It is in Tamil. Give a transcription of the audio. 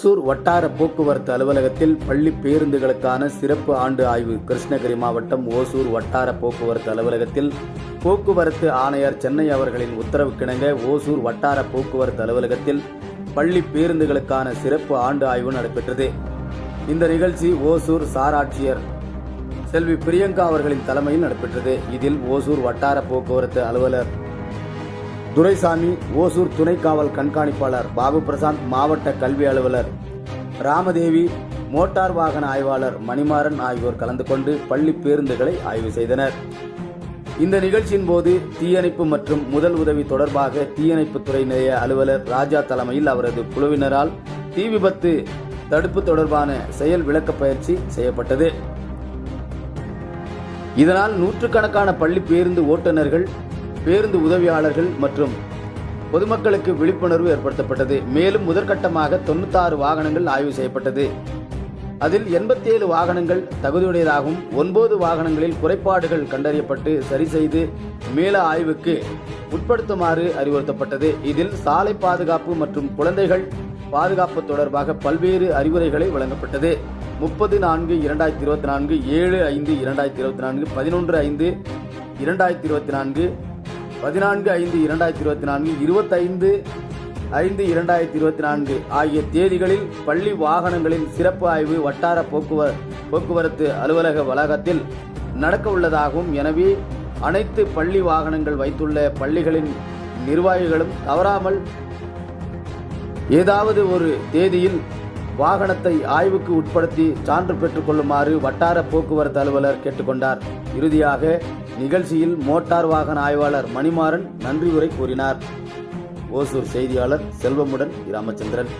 ஓசூர் வட்டார போக்குவரத்து அலுவலகத்தில் பள்ளி பேருந்துகளுக்கான சிறப்பு ஆண்டு ஆய்வு. கிருஷ்ணகிரி மாவட்டம் ஓசூர் வட்டார போக்குவரத்து அலுவலகத்தில் போக்குவரத்து ஆணையர் சென்னை அவர்களின் உத்தரவுக்கிணங்க ஓசூர் வட்டார போக்குவரத்து அலுவலகத்தில் பள்ளி பேருந்துகளுக்கான சிறப்பு ஆண்டு ஆய்வு நடைபெற்றது. இந்த நிகழ்ச்சி ஓசூர் சாராட்சியர் செல்வி பிரியங்கா அவர்களின் தலைமையில் நடைபெற்றது. இதில் ஓசூர் வட்டார போக்குவரத்து அலுவலர் துரைசாமி ஓசூர் துணை காவல் கண்காணிப்பாளர் பாபு பிரசாந்த் மாவட்ட கல்வி அலுவலர் ராமதேவி மோட்டார் வாகன ஆய்வாளர் மணிமாறன் ஆகியோர் கலந்து கொண்டு பள்ளி பேருந்துகளை ஆய்வு செய்தனர். இந்த நிகழ்ச்சியின் போது தீயணைப்பு மற்றும் முதல் உதவி தொடர்பாக தீயணைப்புத்துறை நிலைய அலுவலர் ராஜா தலைமையில் அவரது குழுவினரால் தீ விபத்து தடுப்பு தொடர்பான செயல் விளக்க பயிற்சி செய்யப்பட்டது. இதனால் நூற்றுக்கணக்கான பள்ளி பேருந்து ஓட்டுநர்கள் பேருந்து உதவியாளர்கள் மற்றும் பொதுமக்களுக்கு விழிப்புணர்வு ஏற்படுத்தப்பட்டது. மேலும் முதற்கட்டமாக தொண்ணூத்தாறு வாகனங்கள் ஆய்வு செய்யப்பட்டது. அதில் எண்பத்தேழு வாகனங்கள் தகுதியுடையதாகவும் ஒன்பது வாகனங்களில் குறைபாடுகள் கண்டறியப்பட்டு சரி செய்து மேல ஆய்வுக்கு உட்படுத்துமாறு அறிவுறுத்தப்பட்டது. இதில் சாலை பாதுகாப்பு மற்றும் குழந்தைகள் பாதுகாப்பு தொடர்பாக பல்வேறு அறிவுரைகளை வழங்கப்பட்டது. முப்பது நான்கு இரண்டாயிரத்தி இருபத்தி நான்கு ஏழு ஐந்து இரண்டாயிரத்தி இருபத்தி நான்கு பதினொன்று ஐந்து இரண்டாயிரத்தி இருபத்தி நான்கு பதினான்கு ஐந்து இரண்டாயிரத்தி இருபத்தி நான்கு இருபத்தைந்து ஐந்து இரண்டாயிரத்தி இருபத்தி நான்கு ஆகிய தேதிகளில் பள்ளி வாகனங்களின் சிறப்பு ஆய்வு வட்டார போக்குவ போக்குவரத்து அலுவலக வளாகத்தில் நடக்க உள்ளதாகவும் எனவே அனைத்து பள்ளி வாகனங்கள் வைத்துள்ள பள்ளிகளின் நிர்வாகிகளும் தவறாமல் ஏதாவது ஒரு தேதியில் வாகனத்தை ஆய்வுக்கு உட்படுத்தி சான்று பெற்றுக் கொள்ளுமாறு வட்டார போக்குவரத்து அலுவலர் கேட்டுக்கொண்டார். இறுதியாக நிகழ்ச்சியில் மோட்டார் வாகன ஆய்வாளர் மணிமாறன் நன்றி உரை கூறினார். ஓசூர் செய்தியாளர் செல்வமுடன் ராமச்சந்திரன்